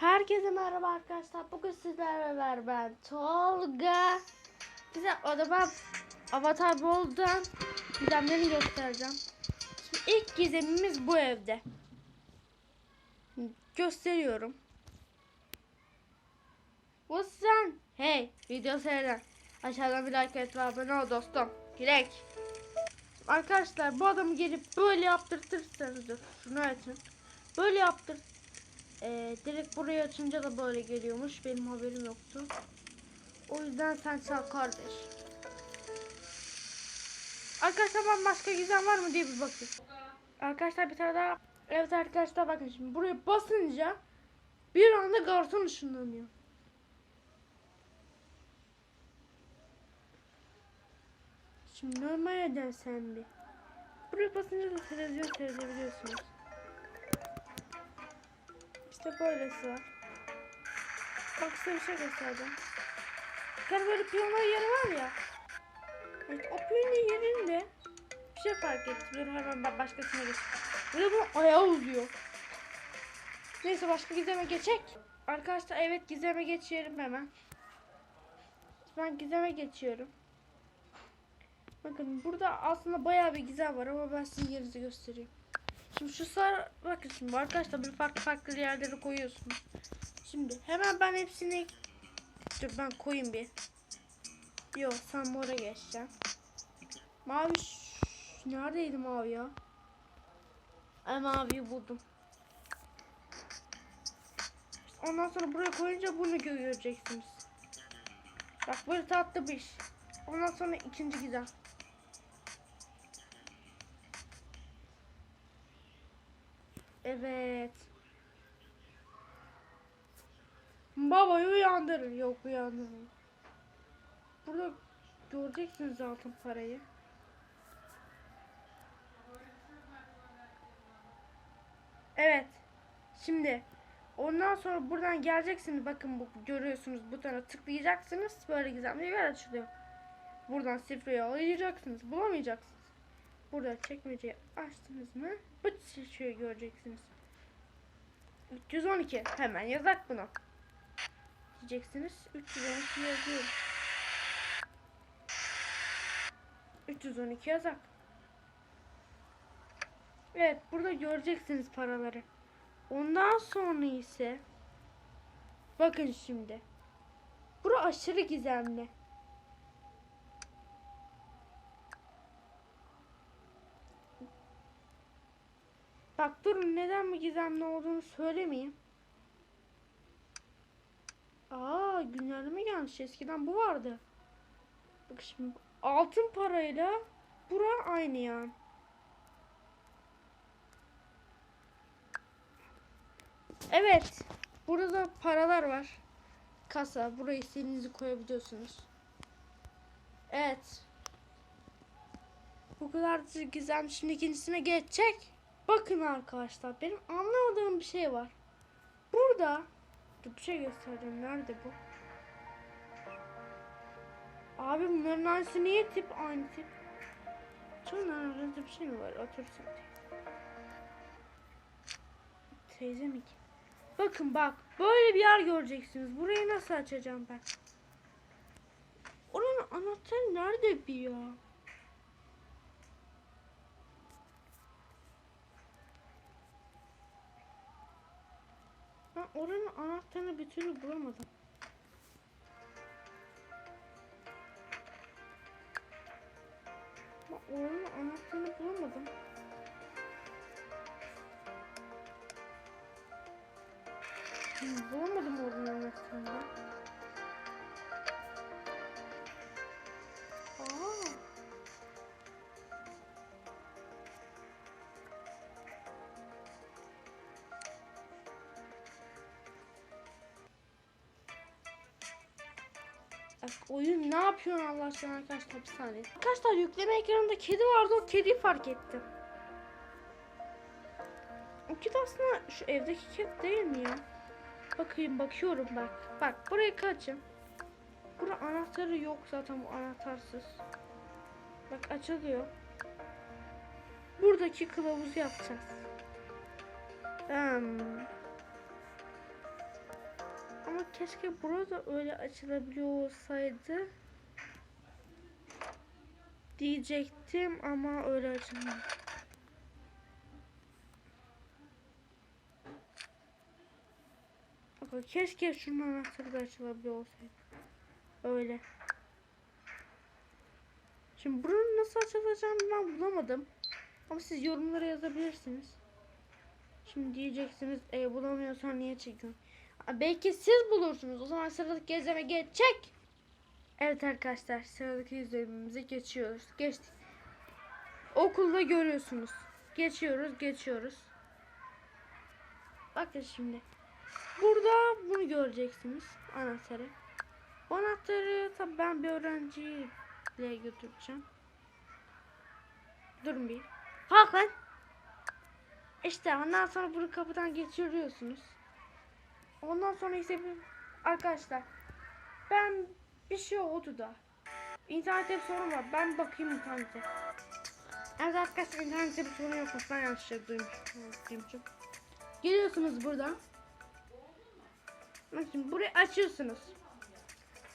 Herkese merhaba arkadaşlar. Bugün sizlerle beraber ben Tolga. Size odama Avatar World'dan gizemlerini göstereceğim. Şimdi ilk gizemimiz bu evde. Gösteriyorum. Bu sen. Hey video seyreden. Aşağıdan bir like et ve abone ol dostum. Dilek. Arkadaşlar bu adamı gelip böyle yaptırtırsanız. Şunu açın. Böyle yaptır. Ee, direkt buraya açınca da böyle geliyormuş. Benim haberim yoktu. O yüzden sen çal kardeş. Arkadaşlar ben başka gizem var mı diye bir bakayım. Arkadaşlar bir tane daha. Evet arkadaşlar bakın şimdi buraya basınca bir anda garson ışınlanıyor. Şimdi normal edersen bir. Buraya basınca da televizyon seyredebiliyorsunuz. İşte böylesi. Bak size bir şey göstereceğim. Hani böyle piyano yeri var ya. İşte o piyano yerinde bir şey fark ettim. Dur hemen ben başkasına geç. Böyle bu ayağı uzuyor. Neyse başka gizeme geçecek. Arkadaşlar evet gizeme geçiyorum hemen. Ben gizeme geçiyorum. Bakın burada aslında bayağı bir gizem var ama ben size yerinizi göstereyim. Şimdi şu sarı bakın şimdi arkadaşlar bir farklı farklı yerlere koyuyorsunuz. Şimdi hemen ben hepsini dur ben koyayım bir. Yok sen mora geçeceğim. Mavi neredeydi mavi ya? Ay maviyi buldum. Ondan sonra buraya koyunca bunu gö- göreceksiniz. Bak böyle tatlı bir iş. Ondan sonra ikinci gizem. Evet. Babayı uyandırın. Yok uyandırın. Burada göreceksiniz altın parayı. Evet. Şimdi ondan sonra buradan geleceksiniz. Bakın bu görüyorsunuz butona tıklayacaksınız. Böyle gizemli bir yer açılıyor. Buradan sifreyi alacaksınız. Bulamayacaksınız. Burada çekmeceyi açtınız mı? Bu şeyi göreceksiniz. 312. Hemen yazak bunu. Diyeceksiniz. 312 yazıyorum. 312 yazak. Evet burada göreceksiniz paraları. Ondan sonra ise bakın şimdi. Bura aşırı gizemli. Bak durun neden bu gizemli olduğunu söylemeyeyim. Aa güncelleme gelmiş. Eskiden bu vardı. Bak şimdi altın parayla bura aynı yani. Evet. Burada paralar var. Kasa. Buraya istediğinizi koyabiliyorsunuz. Evet. Bu kadar gizem. Şimdi ikincisine geçecek. Bakın arkadaşlar benim anlamadığım bir şey var. Burada Dur bir şey göstereceğim. Nerede bu? Abi bunların aynısı niye tip aynı tip? Sonra arasında bir şey mi var? Otursun teyze. Teyze mi ki? Bakın bak böyle bir yer göreceksiniz. Burayı nasıl açacağım ben? Oranın anahtarı nerede bir ya? Oranın anahtarını bir türlü bulamadım. Ben oranın anahtarını bulamadım. Bulamadım oranın anahtarını. Bak oyun ne yapıyor Allah aşkına arkadaşlar saniye. Arkadaşlar yükleme ekranında kedi vardı o kediyi fark ettim. O kedi aslında şu evdeki kedi değil mi ya? Bakayım bakıyorum bak. Bak buraya kaçın. Bura anahtarı yok zaten bu anahtarsız. Bak açılıyor. Buradaki kılavuzu yapacağız. Hmm. Ama keşke burada öyle açılabiliyor olsaydı. Diyecektim ama öyle açılmıyor. Bakın keşke şunun anahtarı da açılabiliyor olsaydı. Öyle. Şimdi buranın nasıl açılacağını ben bulamadım. Ama siz yorumlara yazabilirsiniz. Şimdi diyeceksiniz e bulamıyorsan niye çekiyorsun? Belki siz bulursunuz. O zaman sıradaki izleme geçecek. Evet arkadaşlar sıradaki izlememize geçiyoruz. Geçtik. Okulda görüyorsunuz. Geçiyoruz geçiyoruz. Bakın şimdi. Burada bunu göreceksiniz. Anahtarı. Bu anahtarı tabi ben bir öğrenciyle götüreceğim. Durun bir. Kalk lan. İşte ondan sonra bunu kapıdan geçiriyorsunuz. Ondan sonra ise. Arkadaşlar ben bir şey oldu da. İnternette bir sorun var. Ben bakayım internete. Evet arkadaşlar internette bir sorun yokmuş. Ben yanlışlıkla duymuşum. duymuşum. Geliyorsunuz buradan. Bak Şimdi burayı açıyorsunuz.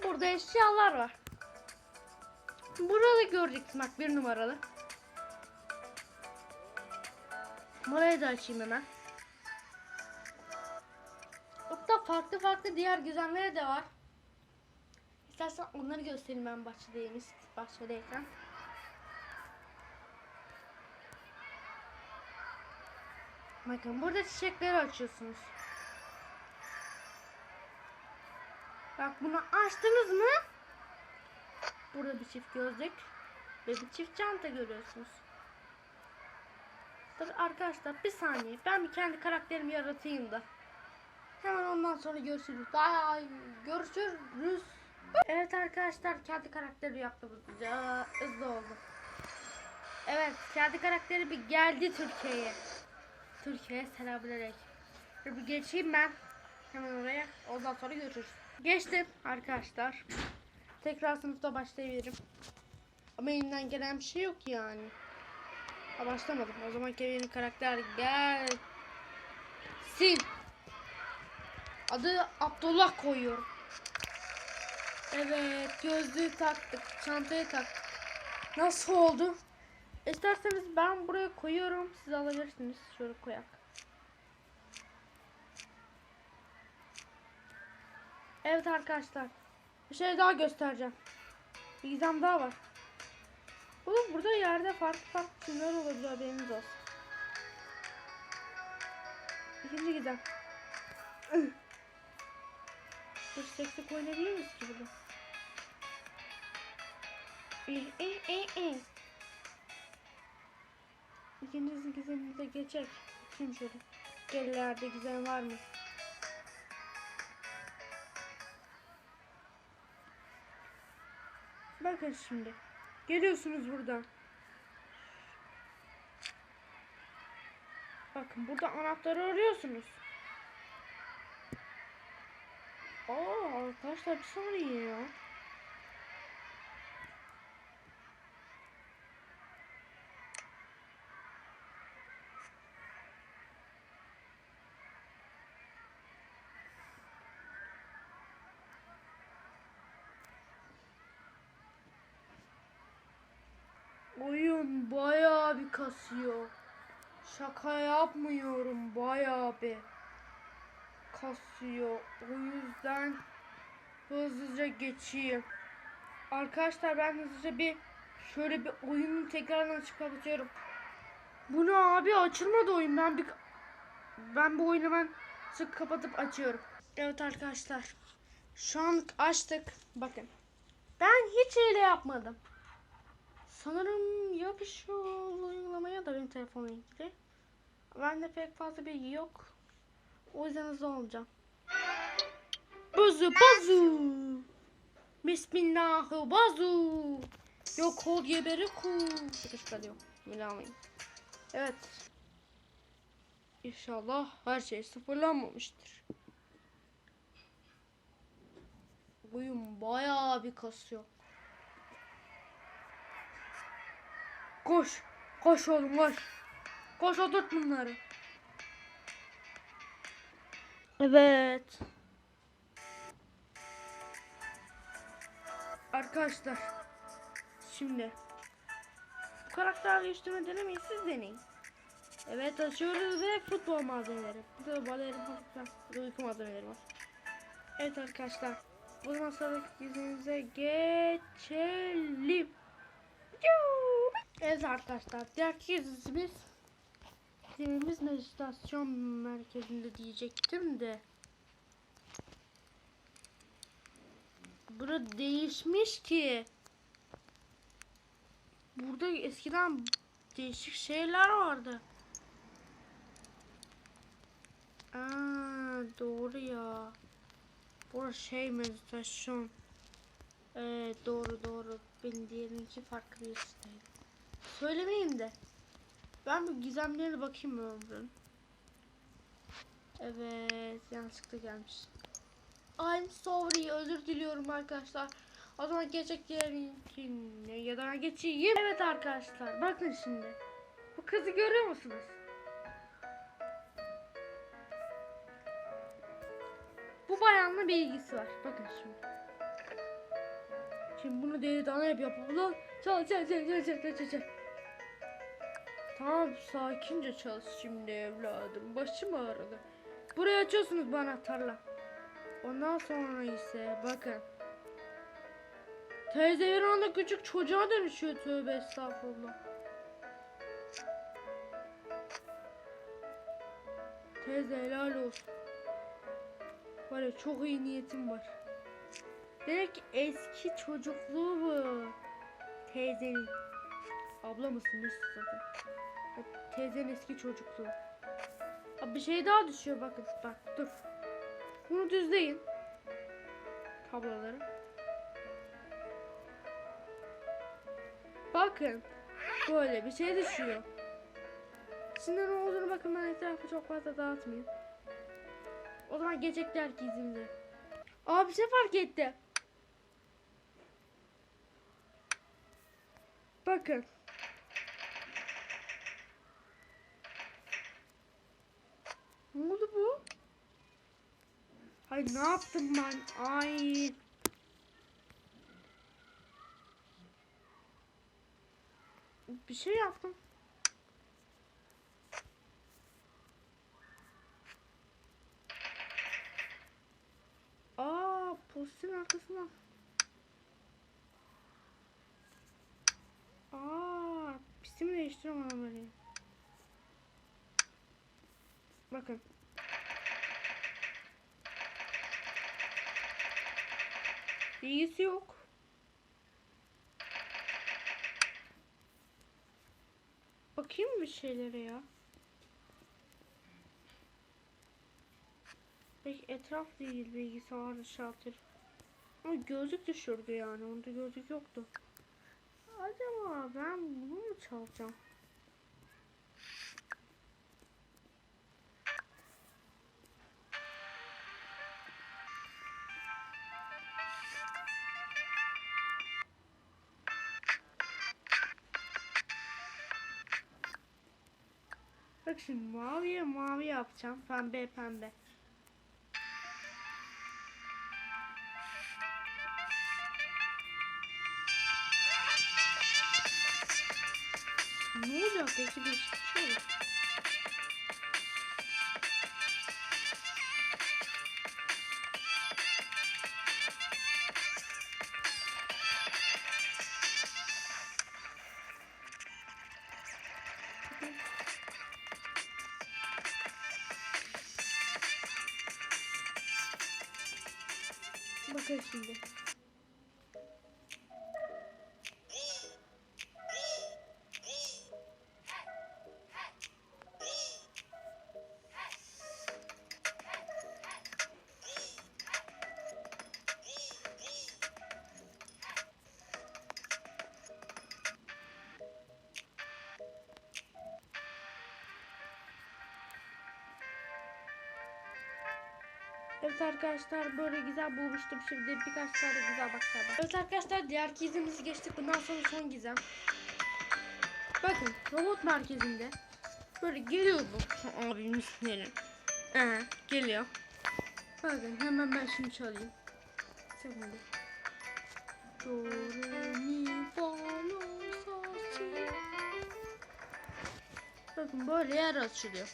Burada eşyalar var. Burada göreceksin bak bir numaralı. Burayı da açayım hemen. Farklı farklı diğer gizemleri de var. İstersen onları göstereyim ben bahçedeyimiz. Bahçedeyken. Bakın burada çiçekleri açıyorsunuz. Bak bunu açtınız mı? Burada bir çift gözlük ve bir çift çanta görüyorsunuz. Tabii arkadaşlar bir saniye ben bir kendi karakterimi yaratayım da. Hemen ondan sonra görüşürüz. Bye. Görüşürüz. Evet arkadaşlar kendi karakteri yaptım hızlıca. Hızlı oldu. Evet kendi karakteri bir geldi Türkiye'ye. Türkiye'ye selamünaleyküm. Dur bir geçeyim ben. Hemen oraya. Ondan sonra görüşürüz. Geçtim arkadaşlar. Tekrar sınıfta başlayabilirim. Ama elimden gelen bir şey yok yani. Ha başlamadım. O zaman Kevin'in karakter gelsin. Adı Abdullah koyuyorum. Evet gözlüğü taktık. Çantayı taktık. Nasıl oldu? İsterseniz ben buraya koyuyorum. Siz alabilirsiniz. Şöyle koyak. Evet arkadaşlar. Bir şey daha göstereceğim. Bir gizem daha var. Oğlum burada yerde farklı farklı çimler olabilir haberiniz olsun. İkinci gizem. Dur seksek oynayabilir miyiz ki burada? İyi, iyi, iyi, iyi. İkinci gizemimize geçecek. Bakayım şöyle. Gerilerde gizem var mı? Bakın şimdi. Geliyorsunuz buradan. Bakın burada anahtarı arıyorsunuz. Aa arkadaşlar bir saniye ya. Oyun bayağı bir kasıyor. Şaka yapmıyorum bayağı bir kasıyor. O yüzden hızlıca geçeyim. Arkadaşlar ben hızlıca bir şöyle bir oyunu tekrardan açıp kapatıyorum. Bu ne abi açılmadı oyun. Ben bir ben bu oyunu ben sık kapatıp açıyorum. Evet arkadaşlar. Şu an açtık. Bakın. Ben hiç hile yapmadım. Sanırım ya bir oldu uygulamaya da benim telefonla ilgili. Bende pek fazla bilgi yok. O yüzden hızlı olacağım. Buzu buzu. Bismillahı bazu. Yok ol geberi ku. Sıkışmadı yok. Bilamayın. Evet. İnşallah her şey sıfırlanmamıştır. Oyun bayağı bir kasıyor. Koş. Koş oğlum koş. Koş oturt bunları. Evet. Arkadaşlar. Şimdi. Bu karakter değiştirme denemeyi siz deneyin. Evet açıyoruz ve futbol malzemeleri. Bir de balerin falan. Bir de uyku malzemeleri var. Evet arkadaşlar. O zaman sıradaki geçelim. Evet arkadaşlar. Diğer dizimiz dizimiz meditasyon merkezinde diyecektim de. Burada değişmiş ki. Burada eskiden değişik şeyler vardı. Aa, doğru ya. Burası şey meditasyon. Evet doğru doğru. Benim diğerinki farklı bir şeydi. Söylemeyeyim de. Ben bu gizemlerine bakayım mı? Evet yanlışlıkla gelmiş. I'm sorry özür diliyorum arkadaşlar. O zaman geçecek diğerinkine ya da geçeyim. Evet arkadaşlar bakın şimdi. Bu kızı görüyor musunuz? Bu bayanla bir ilgisi var. Bakın şimdi. Şimdi bunu deli dana yap yapalım. Çal çal çal çal çal çal çal. Tamam sakince çalış şimdi evladım. Başım ağrıdı. Buraya açıyorsunuz bana tarla. Ondan sonra ise bakın. Teyze bir anda küçük çocuğa dönüşüyor tövbe estağfurullah. Teyze helal olsun. Var ya çok iyi niyetim var. Demek ki eski çocukluğu bu. Teyzenin. Abla mısın nesin zaten? Ha, Teyzenin eski çocukluğu. Ha, bir şey daha düşüyor bakın. Bak dur. Bunu düzleyin. Tabloları. Bakın. Böyle bir şey düşüyor. Şimdi ne olduğunu bakın ben etrafı çok fazla dağıtmayayım. O zaman gelecekler ki izimde. Aa bir şey fark etti. Bakın. Ne oldu bu? Ay ne yaptım ben? Ay. Bir şey yaptım. Aa, postin arkasına. Aa, pisimi değiştiriyorum arabayı. Bakın. Bilgisi yok. Bakayım bir şeylere ya. Peki etraf değil bilgisayar şalter. Ama gözlük düşürdü yani. Onda gözlük yoktu. Acaba ben bunu mu çalacağım? Bak şimdi maviye mavi yapacağım. Pembe pembe. Ne olacak peki bir şey olur. Bakın şimdi. Evet arkadaşlar böyle güzel bulmuştum şimdi birkaç tane güzel bakacağım. Evet arkadaşlar diğer gizemizi geçtik bundan sonra son gizem. Bakın robot merkezinde böyle geliyor bu abimiz sinirli. Ee, geliyor. Bakın hemen ben şimdi çalayım. Şimdi. Do, mi. Bakın böyle yer açılıyor.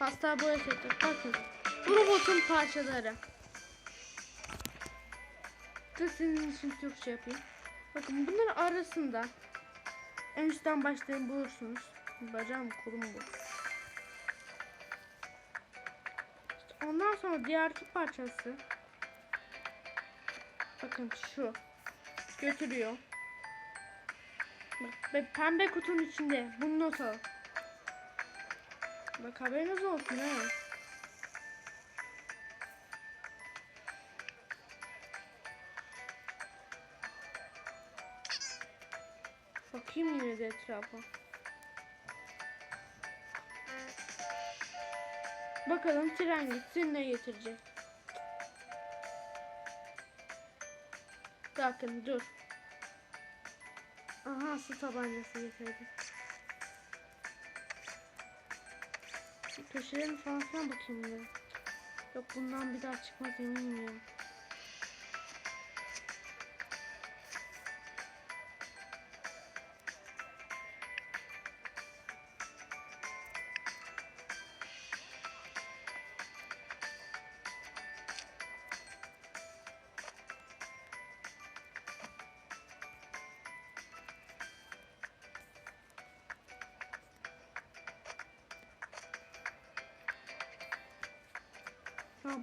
Pasta boya seti. Bakın. Bu robotun parçaları. Dur senin için Türkçe yapayım. Bakın bunların arasında en üstten başlayın bulursunuz. Bacağım kurum bu. Ondan sonra diğer iki parçası. Bakın şu. Götürüyor. Bak, pembe kutunun içinde. Bunu not al. Bak haberiniz olsun ha. Bakayım yine de etrafa. Bakalım tren gitsin ne getirecek. Bakın dur. Aha su tabancası getirdi. Şu Köşelerini falan bakayım bir. Yok bundan bir daha çıkmaz eminim ya.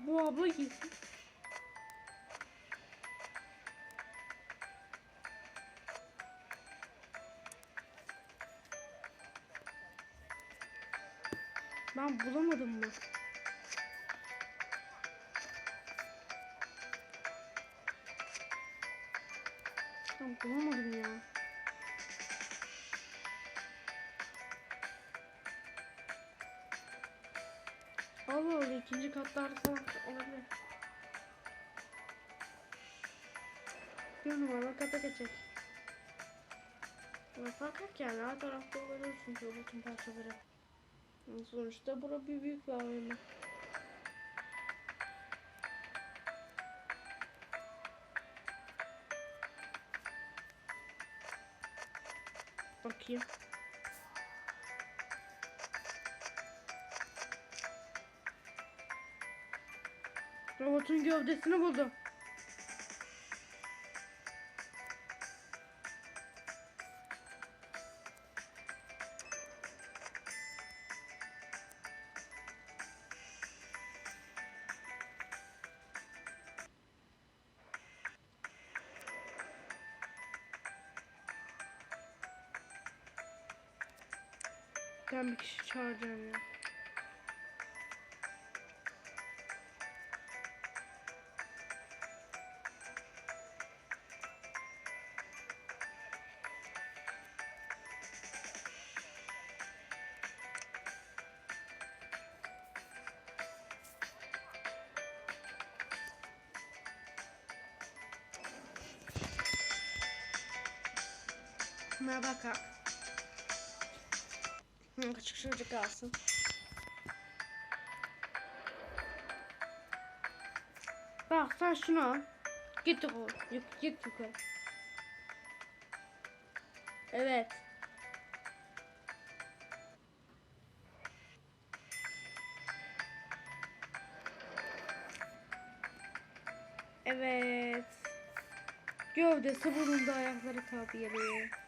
Bu abla gitsin. Ben bulamadım mı? Ben bulamadım ya. İkinci katlarda falan olabilir. Bir numara kata geçecek. Ama fakat yani her tarafta olabilirsin robotun parçaları. Sonuçta bura bir büyük bir AVM. Bakayım. Robotun gövdesini buldum. Merhaba kalk. Hı, küçük çocuk alsın. Bak sen şunu al. Git yukarı. Yuk, git yukarı. Evet. Evet. Gövdesi bulundu ayakları kaldı yere.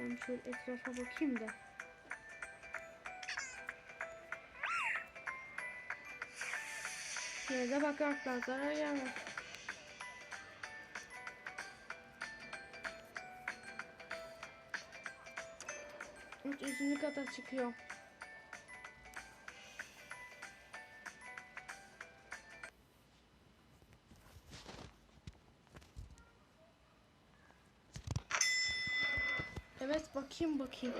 Ben şöyle etrafa bakayım da. Yine de bakmaktan zarar gelmez. Evet, üçüncü kata çıkıyor. Evet bakayım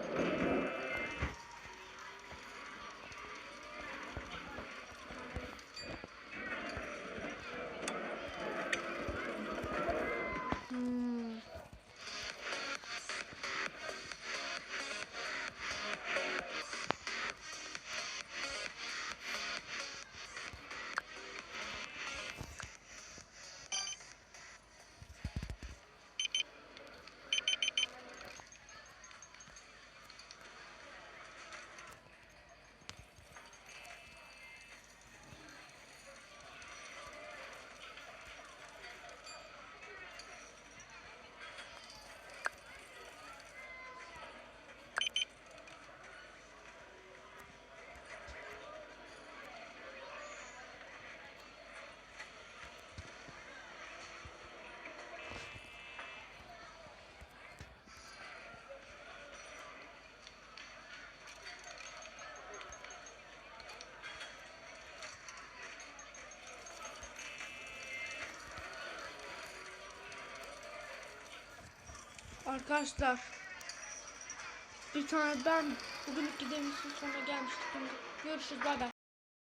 Arkadaşlar bir tane ben bugün gidemizin sonuna gelmiştik. Görüşürüz bay bay.